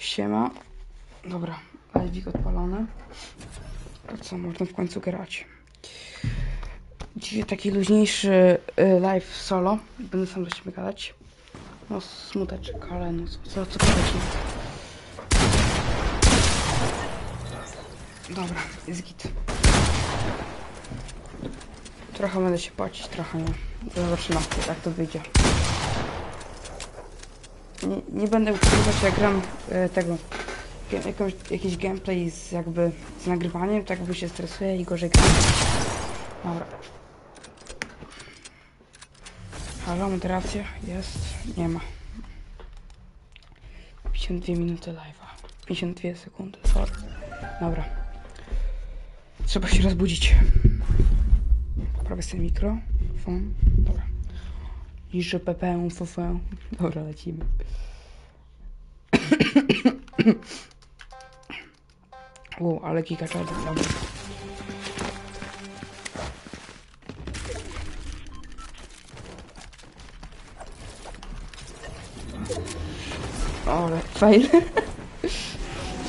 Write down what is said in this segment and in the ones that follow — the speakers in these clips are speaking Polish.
Siema. Dobra, live'ik odpalony. To co, można w końcu grać. Dzisiaj taki luźniejszy y, live solo. Będę sam do siebie gadać. No smuteczek, ale no co, co, co powiecie? Dobra, jest git. Trochę będę się płacić, trochę nie. Zobaczymy, jak to wyjdzie. Nie, będę ukrywać, jak gram e, tego, jakąś, jakiś gameplay z jakby z nagrywaniem, tak jakby się stresuję i gorzej gram. Dobra. Halo, moderacja? Jest? Nie ma. 52 minuty live'a. 52 sekundy, sorry. Dobra. Trzeba się rozbudzić. Poprawię sobie mikro. Fon. Dobra. Niższe ppę, ffę. Dobra, lecimy. U, ale giga czarny, dobra. O, ale fail.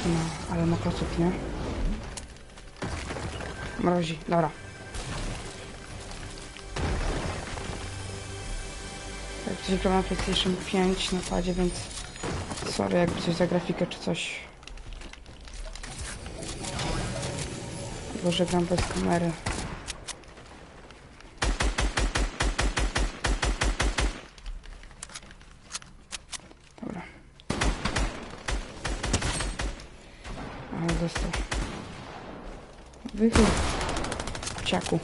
No, ale ma koców, nie? Mrozi, dobra. Tak, dzisiaj gram na PlayStation 5 na więc sorry jakby coś za grafikę czy coś. Tylko, że gram bez kamery. Dobra. Ale dostał. Wychyl. Ciaku.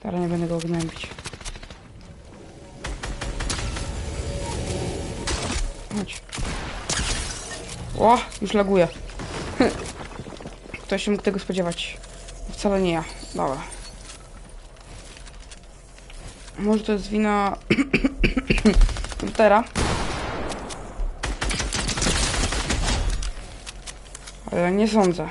Teraz nie będę go gnębić. O, już laguje. Ktoś się mógł tego spodziewać. Wcale nie ja. Dobra. Może to jest wina komputera. Ale nie sądzę.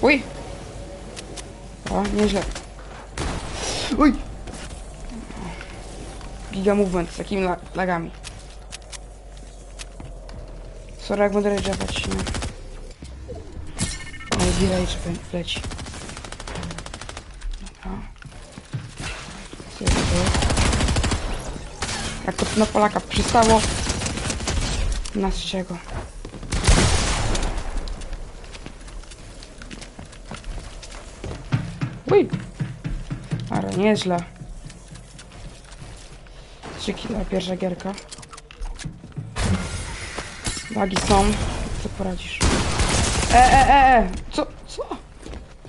Uj! O, nieźle. Uj! Giga movement z takimi la lagami. Sorry, jak będę rage'ować, nie? Ale delay, że leci. Dobra. Jak to na Polaka przystało. Na z czego? Uj! Ale nieźle. Trzy kila, pierwsza gierka. Wagi są. Co poradzisz? E, e, e, e! Co? Co?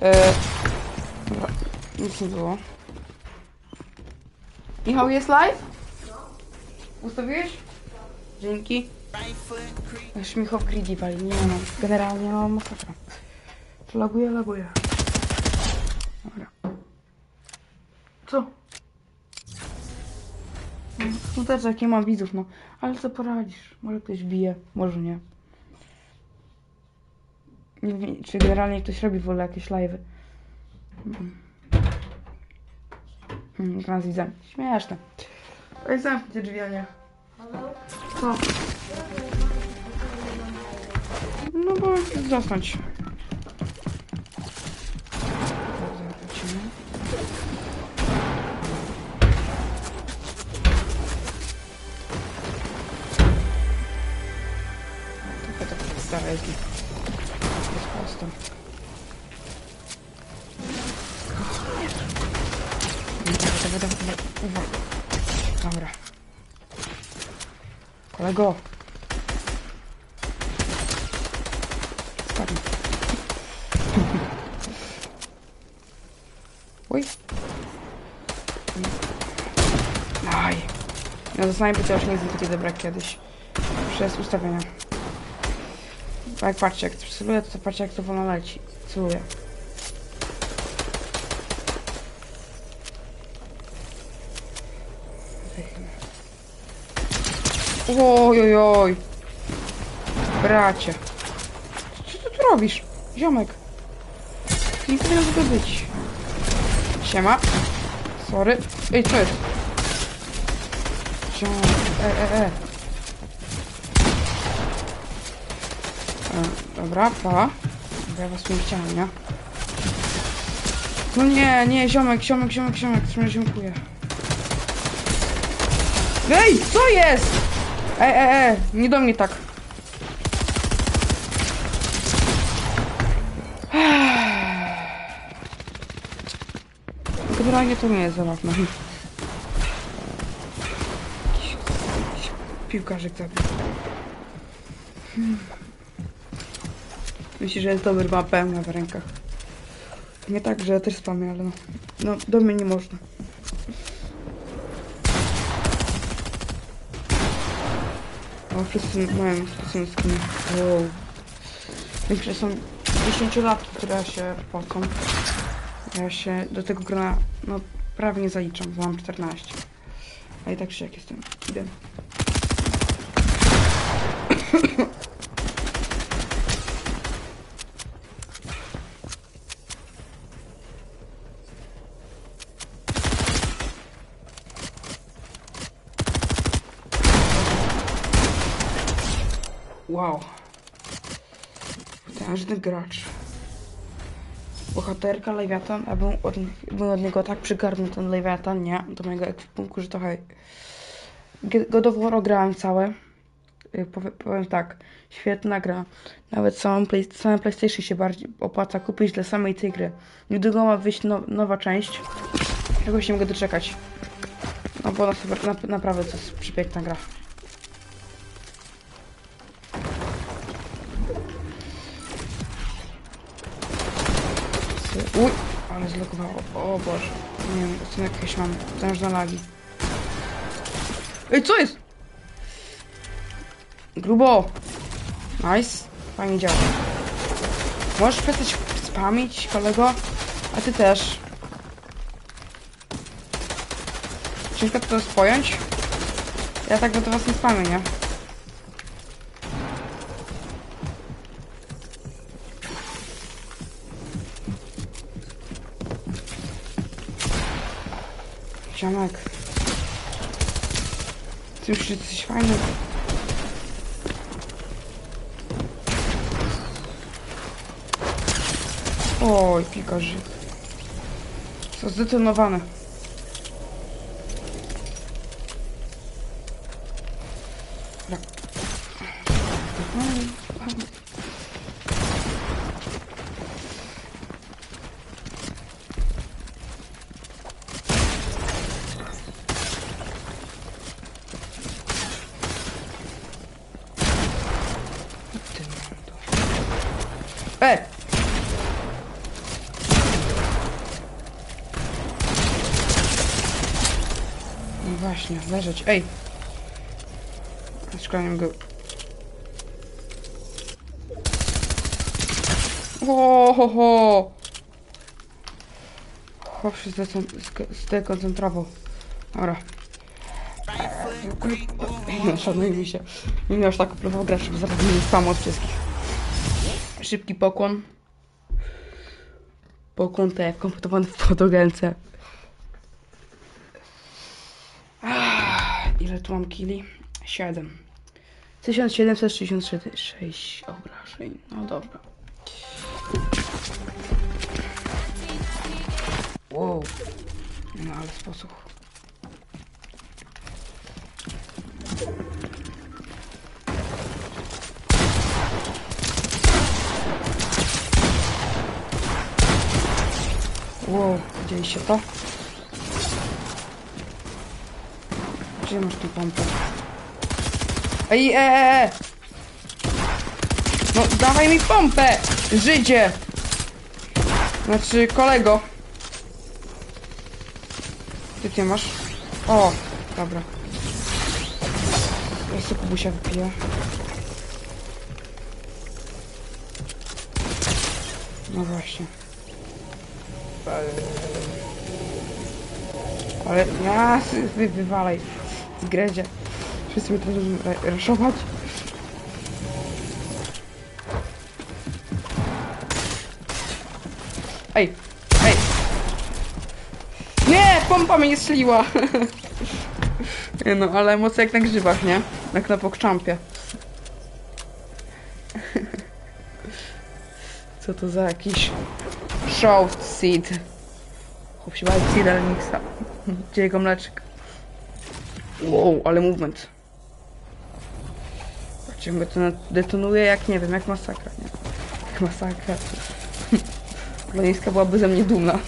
E, dobra, nic nie było. Michał jest live? Ustawiłeś? Dzięki. Aż Michał greedy wali, nie mam. Generalnie mam masakra. Laguję, laguję. Dobra. Co? No też jak nie mam widzów, no. Ale co poradzisz? Może ktoś bije, może nie. Nie wiem, czy generalnie ktoś robi w ogóle jakieś live'y. Hmm, gram z widzami. Śmieszne. Ej, zamknij te drzwi, a nie. Co? No bo zasnąć. Stara jest. Prosto. Dawaj. Dobra. Kolego. Spadnij. Oj. Aj. No to już nie jest takie dobre jak kiedyś. Przez ustawienia. Tak, patrzcie, jak celuję, to patrzcie jak to wolno leci. Celuję. Oj, oj, oj. Bracie. Co ty tu robisz? Ziomek. Nie powinno tego być. Siema. Sorry. Ej, co jest? Siema. E, e, e. e dobra, pa. Ja was nie chciałem, nie? No nie, nie, ziomek, ziomek, ziomek, ziomek, trzymaj dziękuję. Ej, co jest? E, e, e, nie do mnie tak. Generalnie to nie jest zabawne. Piłkarzyk zabił. Hmm. Myślę, że jest dobry, ma pełna w rękach. Nie tak, że ja też spamię, ale no, no do mnie nie można. O, wszyscy mają specjalne skiny. Wow. Większość są 10-latki, które się płacą. Ja się do tego grona, no prawie nie zaliczam, bo mam 14. A i tak czy jak jestem. Idę. Wow. Potężny gracz. Bohaterka Lewiatan, a był od, od niego tak przygarny ten Lewiatan, nie? Do mojego ekwipunku, że trochę... God of War grałem całe. Y, Powie, powiem tak, świetna gra. Nawet samą play, same PlayStation się bardziej opłaca kupić dla samej tej gry. Niedługo ma wyjść no, nowa część. Jakoś nie mogę doczekać. No bo na, naprawdę to jest przepiękna gra. Uj, ale zlogowało. O Boże. Nie wiem, co jakieś mam potężne lagi. Ej, co jest? Grubo. Nice. Fajnie działa. Możesz przestać spamić, kolego? A ty też. Ciężko to jest pojąć? Ja tak do was nie spamię, nie? Ziomek. Ty już jesteś fajny. Oj. Co zdetonowane. Dobra. Ty mordo. E! No właśnie, leżeć. Ej! Szkolałem go. O, ho, ho. Chłop się zdekoncentrował. Dobra. No, szanujmy się. Nie miał aż tak próbował grać, żeby zaraz nie spam od wszystkich. Szybki pokłon. Pokłon TF kompletowany w fotogence. Ah, Ile tu mam kili? 7. 1766 obrażeń. No dobra. Wow. No ale sposób. Wow, widzieliście to? Gdzie masz tą pompę? Ej, e, e, e! No, dawaj mi pompę! Żydzie! Znaczy, kolego. Ty ty masz? O, dobra. Ja sobie kubusia wypiję. No właśnie. Ale ja wy, wywalaj z gredzie. Wszyscy mnie teraz raszować. Ej, ej. Nie, pompa mnie strzeliła. Nie no, ale emocje jak na grzybach, nie? Jak na pokczampie. Co to za jakiś show seed? Chłop się bawi seed, ale miksa. Gdzie jego mleczek? Wow, ale movement. Ciągle to detonuje jak, nie wiem, jak masakra, nie? Jak masakra. Gleńska byłaby ze mnie dumna.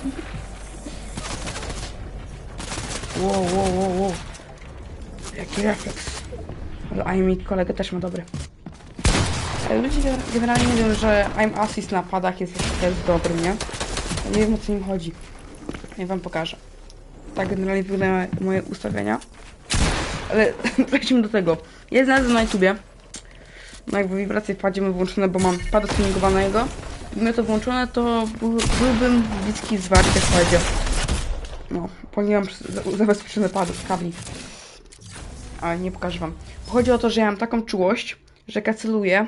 Wow, wow, wow, wow. Jaki refleks. Ale aimik kolega też ma dobry. Ludzie gener- generalnie mówią, że aim assist na padach jest, jest dobry, nie? Nie wiem o co im chodzi. Ja wam pokażę. Tak generalnie wyglądają moje ustawienia. Ale przejdźmy do tego. Jest znalazłem na YouTubie. No jakby wibracje w włączone, bo mam pada tuningowanego. Gdybym to włączone, to był, byłbym bliski zwarcie w padzie. No, ponieważ mam zabezpieczone pady z kabli. Ale nie pokażę wam. Chodzi o to, że ja mam taką czułość, że jak ja celuję,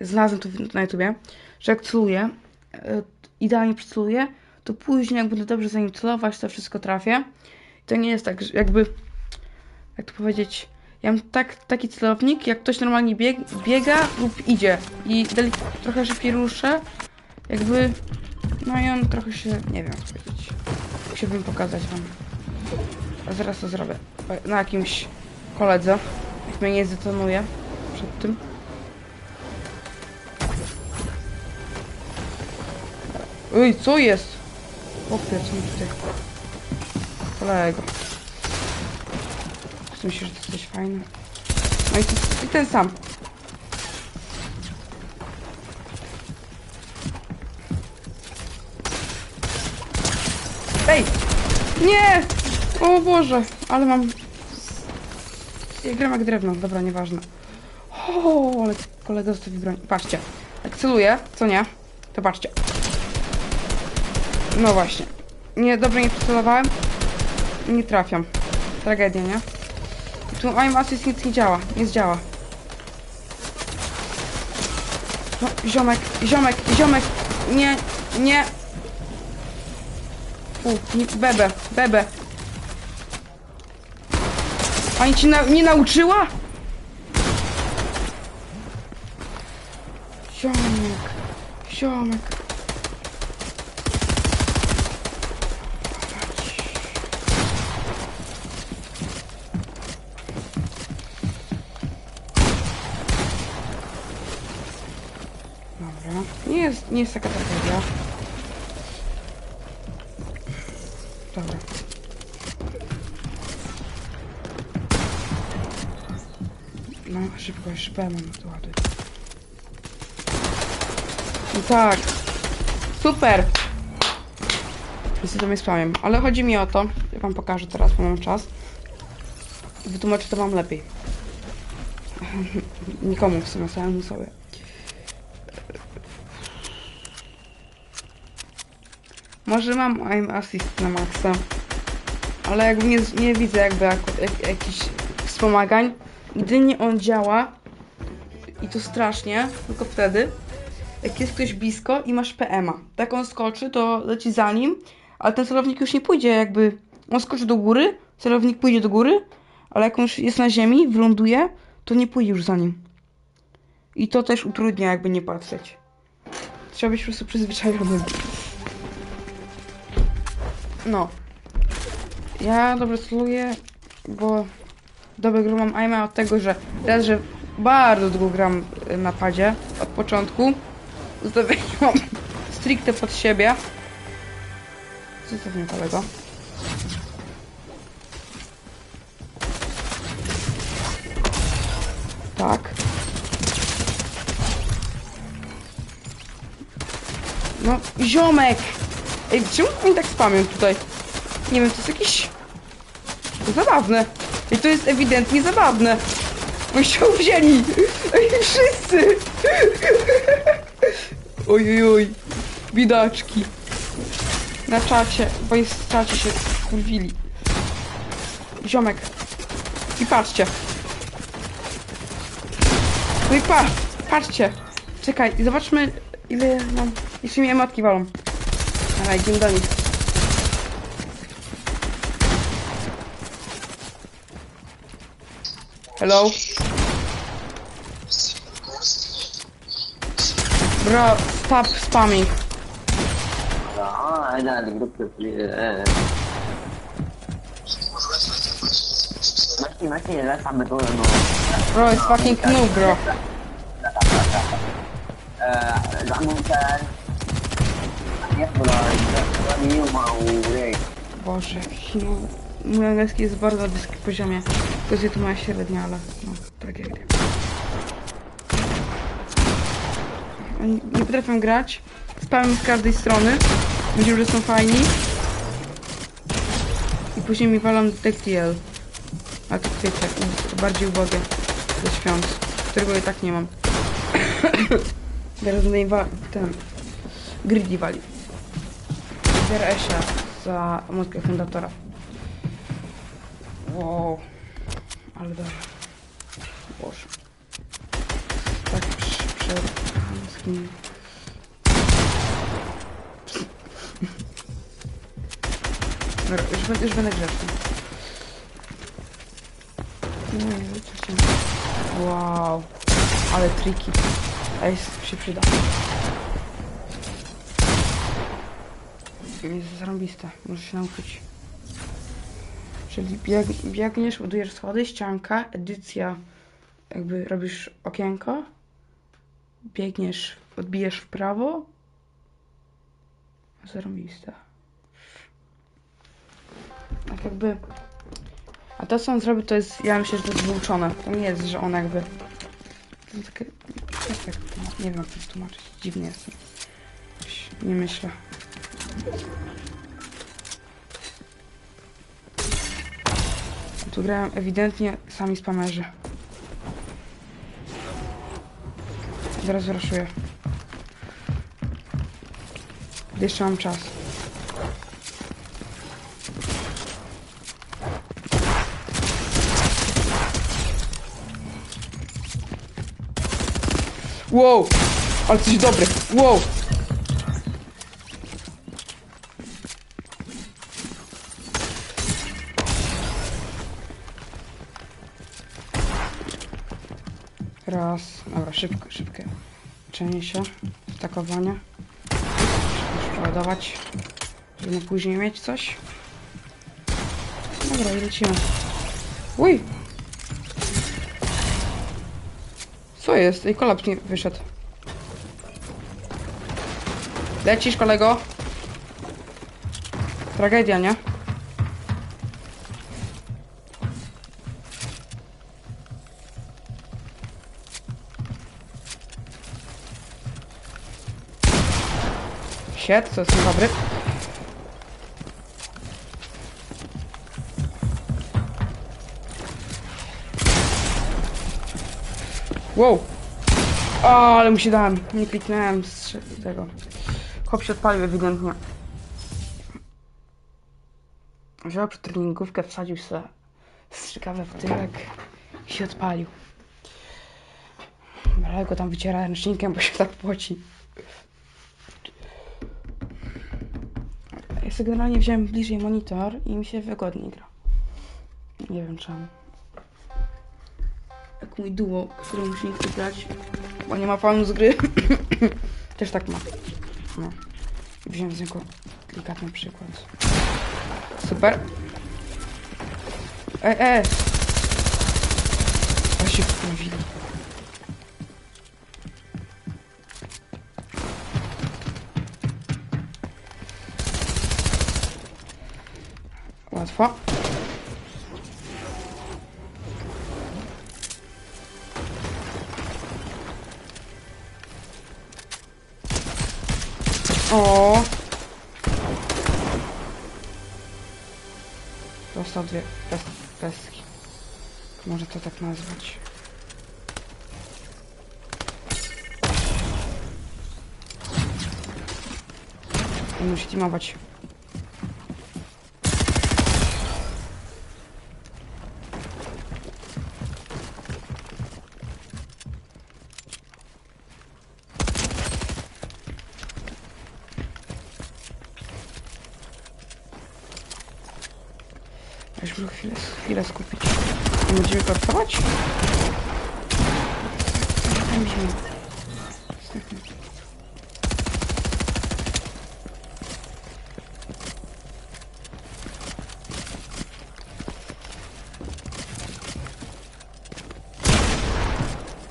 znalazłem to na YouTubie, że jak celuję, e, idealnie przyceluję, to później jak będę dobrze za nim celować, to wszystko trafię. To nie jest tak, że jakby, jak to powiedzieć, ja mam tak, taki celownik, jak ktoś normalnie bieg, biega lub idzie i trochę szybciej ruszę, jakby, no i on trochę się, nie wiem jak powiedzieć, chciałbym pokazać wam. A zaraz to zrobię. Na jakimś koledze, jak mnie nie zdetonuje przed tym. Ej, co jest? Chłopie, co mi tutaj? Kolego. Myślę, że to coś fajne. No i, to, i ten sam. Ej! Nie! O Boże, ale mam... Ja gram jak drewno, dobra, nieważne. O, ale kolega zostawił broń. Patrzcie, jak celuję, co nie? To patrzcie. No właśnie. Nie, dobrze nie przycelowałem. Nie trafiam. Tragedia, nie? Tu aim assist nic nie działa, nie zdziała. No, ziomek, ziomek, ziomek, nie, nie. U, bebe, bebe. Pani ci na, nie nauczyła? Ziomek, ziomek. Dobra. Nie jest, taka tragedia. Dobra. No, szybko, szybko, mam to ładuj. No tak. Super! Niestety to mnie spamię. Ale chodzi mi o to, ja wam pokażę teraz, bo mam czas. Wytłumaczę to wam lepiej. Nikomu w sumie, samemu sobie. Może mam aim assist na maksa, ale jakby nie, nie widzę jakby jak, jak, jakichś wspomagań. Jedynie on działa i to strasznie, tylko wtedy, jak jest ktoś blisko i masz PMA. Tak on skoczy, to leci za nim, ale ten celownik już nie pójdzie jakby... On skoczy do góry, celownik pójdzie do góry, ale jak on już jest na ziemi, wyląduje, to nie pójdzie już za nim. I to też utrudnia jakby nie patrzeć. Trzeba być po prostu przyzwyczajonym. No. Ja dobrze celuję, bo dobrze gry mam aima od tego, że raz, że bardzo długo gram na padzie od początku. Ustawienie mam stricte pod siebie. Zostaw mnie kolego. Tak. No, ziomek! Ej, czemu oni tak spamią tutaj? Nie wiem, to jest jakieś... Zabawne. I to jest ewidentnie zabawne. Się wzięli. Ej, wszyscy! Oj, oj. Bidaczki. Na czacie, bo jest w czacie się kurwili. Ziomek. I patrzcie. No i patrz, patrzcie. Czekaj, zobaczmy ile mam... Jeszcze mi emotki walą. Dawaj, Jim do nich. Hello? Bro, stop spamming. Bro, it's fucking noob, bro. Uh, Boże, no... Mój angielski jest bardzo na wyskim poziomie. To jest tu moja średnia, ale no, tak jak nie potrafią grać. Spałem z każdej strony. Myślę, że są fajni. I później mi walą DTL. A to wiecie, jest bardziej ubogie ze świąt, którego i tak nie mam. Teraz ten... Greedy wali. Biorę Esia za mózgę fundatora. Wow. Ale dobrze. Boże. Tak przy nim. Dobra, już, już będę grzeczny. No i co. Wow. Ale triki. Ej, się przyda. Jest zarąbiste, możesz się nauczyć. Czyli bieg, biegniesz, budujesz schody, ścianka, edycja, jakby robisz okienko, biegniesz, odbijesz w prawo. Zarąbiste. Tak jakby... A to co on zrobił to jest, ja myślę, że to jest wyuczone. To nie jest, że on jakby... To takie... Nie wiem jak to tłumaczyć, dziwnie jest. Nie myślę. Tu grają ewidentnie sami spamerzy. Zaraz wyraszuję. Jeszcze mam czas. Wow! Ale coś dobry! Wow! Leczenie się. Stakowanie. Muszę przeładować. Żeby później mieć coś. Dobra, i lecimy. Uj! Co jest? Ej, kolaps nie wyszedł. Lecisz, kolego? Tragedia, nie? Sied, to jest dobry. Wow! O, ale mu się dałem. Nie kliknąłem z tego. Chłop się odpalił ewidentnie. Wziął przed treningówkę, wsadził sobie strzykawę w tyłek i się odpalił. Ale go tam wyciera ręcznikiem, bo się tak poci. Sobie generalnie wziąłem bliżej monitor i mi się wygodniej gra. Nie wiem czemu. Jak mój duo, który musi nie chce grać, bo nie ma planu z gry. Też tak ma. No. Wziąłem z niego delikatny przykład. Super. Ej, ej! A się wkurwili. Łatwo. O. Dostał dwie pes peski. Może to tak nazwać. Musi teamować. muszę chwilę, chwilę skupić. A Będziemy pracować? Daj mi się. Następny.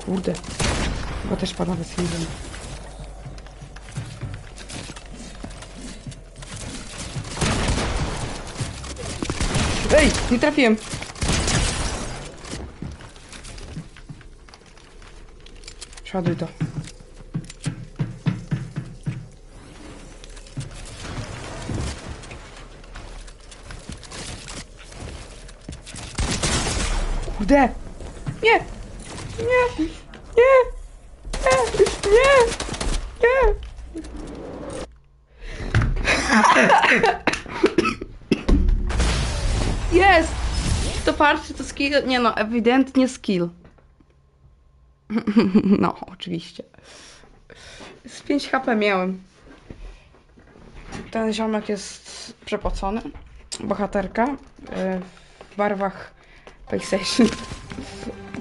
Kurde. Chyba też pada bez jedzenia. Ej, nie trafiłem. Przeładuj to. Kurde! Nie! Nie! Nie! Nie! Nie! Nie! Jest! To czy to skill? Nie no, ewidentnie skill. No, oczywiście. Z 5 HP miałem. Ten ziomek jest przepocony. Bohaterka y, w barwach PlayStation.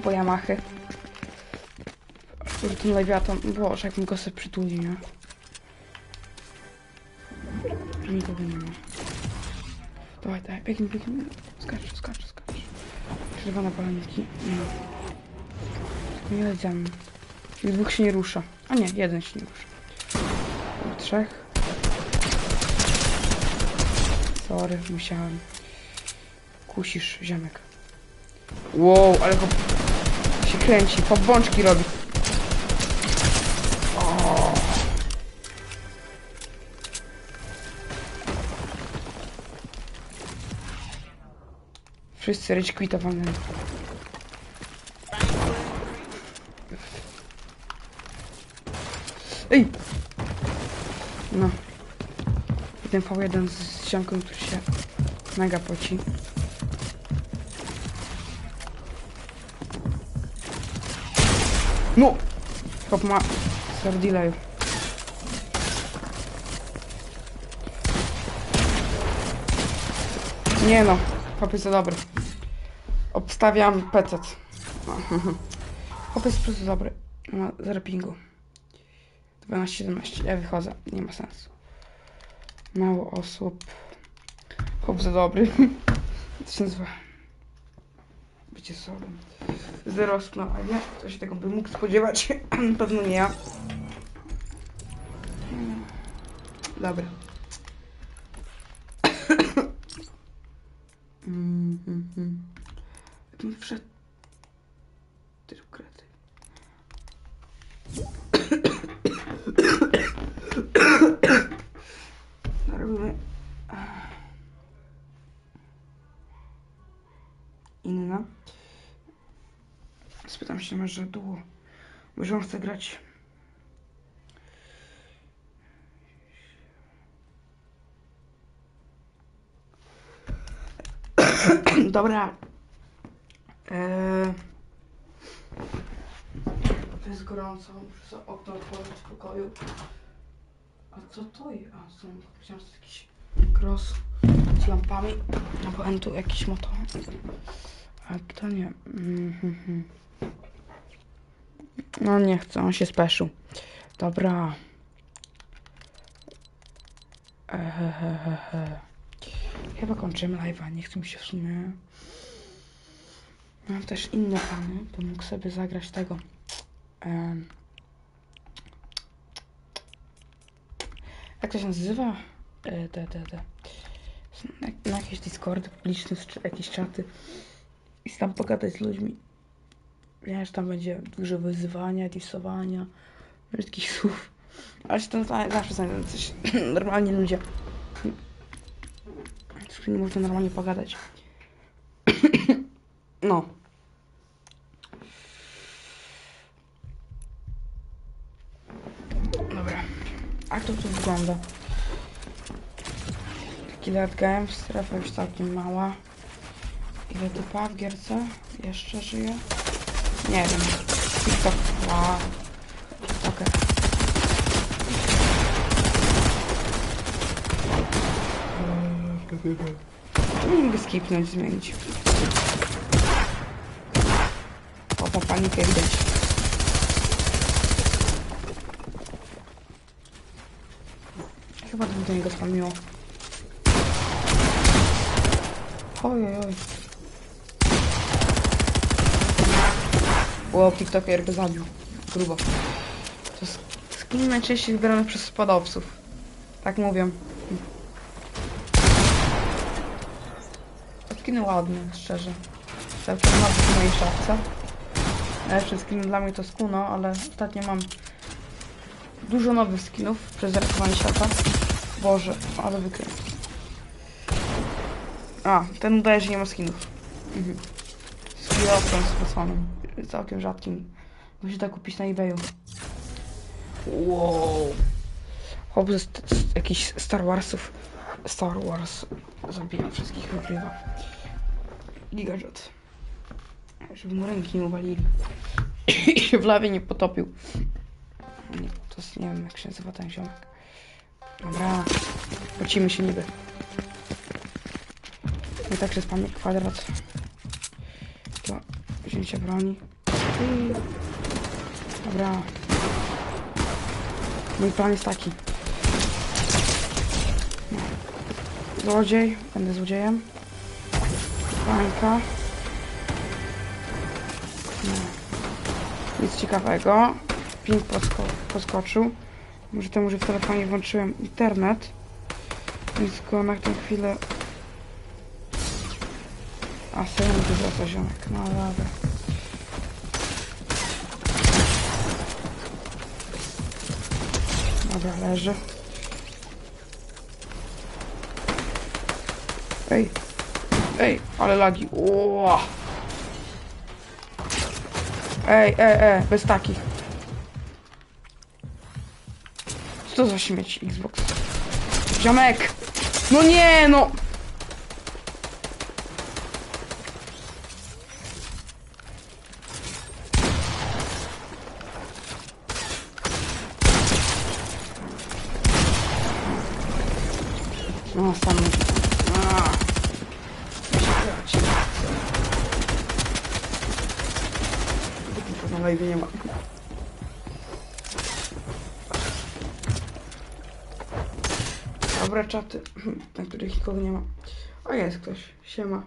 Po Yamahy. Kurde, ten lewiatan. Boże, jak go sobie przytuli, nie? Nikogo nie ma. Dawaj, dawaj, biegnij, biegnij. Skacz, skacz, skacz. Czerwone palenki. Nie. Nie jedziemy. I dwóch się nie rusza. A nie, jeden się nie rusza. Trzech. Sorry, musiałem. Kusisz, ziomek. Wow, ale go się kręci, po bączki robi. Wszyscy rage quitowali. Ej! No. I ten V1 z ziomką, który się mega poci. No! Hop ma... Star. Nie no, hop jest za dobry. Obstawiam pecet. No. Hop jest po prostu dobry. Ma z rappingu. 12, 17. Ja wychodzę. Nie ma sensu. Mało osób. Chłop za dobry. To się nazywa. Bycie solem. Zero splanowania. Kto się tego by mógł spodziewać? Na pewno nie ja. Dobra. mm, mm, mm. Wszedł. Ty ukradł. Robimy... Inna. Spytam się może długo. Może on chce grać. Dobra. Eee... To jest gorąco. Muszę okno otworzyć w pokoju. A co to jest? A, są, to jakiś cross z lampami. No bo tu jakiś motor. A to nie. Mhm. No nie chcę, on się speszył. Dobra. Chyba kończymy live'a, nie chcę mi się w sumie. Mam też inne plany, to mógł sobie zagrać tego. Em. Jak to się nazywa? E, te, te, te. Na, na jakieś Discordy publiczne, jakieś czaty. I tam pogadać z ludźmi. Wiesz, tam będzie dużo wyzywania, disowania, wszystkich słów. Ale się tam zawsze znajdą coś. Normalnie ludzie. Z którymi można normalnie pogadać. No. Dobra. A to tu wygląda. Taki lat game, strefa już całkiem mała. Ile typa w gierce? Jeszcze żyje? Nie wiem. TikTok. Wow. TikToker. Nie mogę skipnąć, zmienić. O, po panikę widać. Chyba to do niego spamiło. Oj, oj. Wow, TikToker go zabił. Grubo. To skin najczęściej wybierany przez spadowców. Tak mówią. Skiny ładne, szczerze. Całkiem nowy w mojej szafce. Najlepszy skin dla mnie to Skuno, ale ostatnio mam dużo nowych skinów przez ratowanie świata. Boże, ale wykręt. A, ten udaje, że nie ma skinów. Mhm. Z kilofem. Całkiem rzadkim. Musi to kupić na eBayu. Wow. Chłop z, z jakichś Star Warsów. Star Wars zabija wszystkich, wygrywa. Gigajet. Żeby mu ręki nie uwalili. I się w lawie nie potopił. Nie, to jest, nie wiem jak się nazywa ten ziomek. Dobra. Pocimy się niby. I tak się spamie kwadrat. Do wzięcia broni. Dobra. Mój plan jest taki. Złodziej. Będę złodziejem. Bańka. No. Nic ciekawego. Ping posko poskoczył. Może temu, że w telefonie włączyłem internet. Więc go na tę chwilę... A, serio mi wraca ziomek. No dobra. Dobra, leży. Ej. Ej, ale lagi. Ło. Ej, ej, ej, bez takich. Co to za śmieć Xbox? Ziomek! No nie, no sam. A. Na live nie ma. Czaty, na których nikogo nie ma. O, jest ktoś. Siema.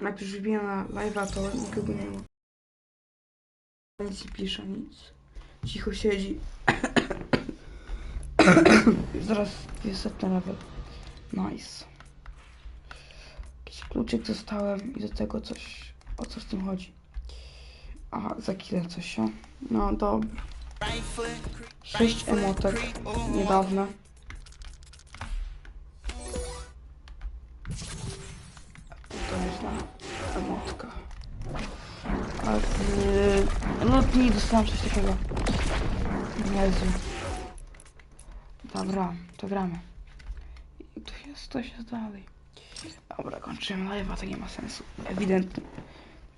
Jak ktoś wbija na live'a, to nikogo nie ma. Nic nie pisze, nic. Cicho siedzi. Zaraz jest setny level. Nice. Jakiś kluczyk dostałem i do tego coś... O co z tym chodzi? Aha, za chwilę coś, o. No, dobra. Sześć emotek niedawno. To jest ta emotka. A z lutni dostałem coś takiego. Jezu. Dobra, to gramy. Tu jest, to jest dalej. Dobra, kończymy live'a, to nie ma sensu. Ewidentnie.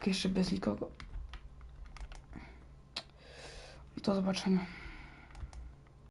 Jeszcze bez nikogo. Do zobaczenia.